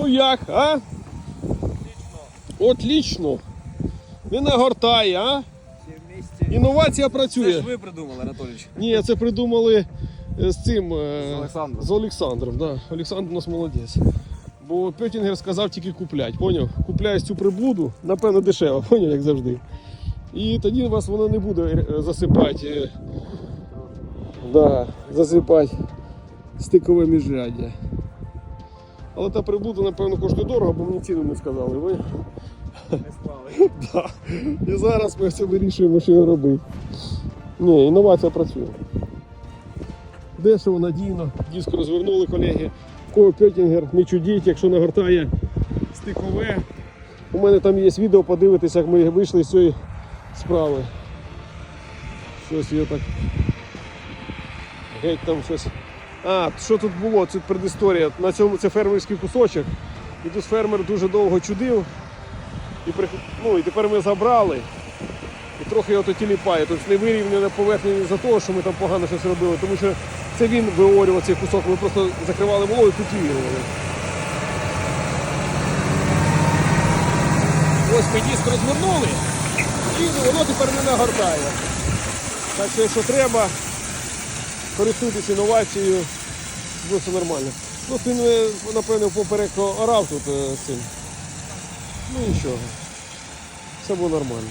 Ну як, а? Отлично. Не нагортає, а? Інновація Це ж ви придумали, Анатолійович. Ні, це придумали е, з цим. е, З Олександром. З Олександром, да. Олександр у нас молодець. Бо Петінгер сказав тільки куплять, поняв? Купляєш цю приблуду, напевно, дешево, поняв, як завжди. І тоді вас вона не буде е, засипати. Да, засипати стикове міжряддя. Але та приблуда, напевно, коштує дорого, бо мені ціну не сказали. Ви? Не склали. Да. І зараз ми все вирішуємо, що його робити. Ні, інновація працює. Дешево, надійно, диск розвернули колеги. Кого Пьотінгер, не чудіть, якщо нагортає стикове. У мене там є відео, подивитися, як ми вийшли з цієї справи. Щось я так. Геть там щось. А, що тут було? Це предісторія. На цьому це фермерський кусочок. І тут фермер дуже довго чудив. І, ну, і тепер ми забрали. І трохи його то тіліпає. Тобто не вирівняна поверхня не за того, що ми там погано щось робили, тому що це він виорював цей кусок, ми просто закривали волою і культивірували. Ось ми диск розвернули і воно тепер не нагортає. Так що, якщо треба, користуйтесь інновацією, буде все нормально. Ну, він, е, напевно, поперек орав тут е, цим. Ну нічого. Все було нормально.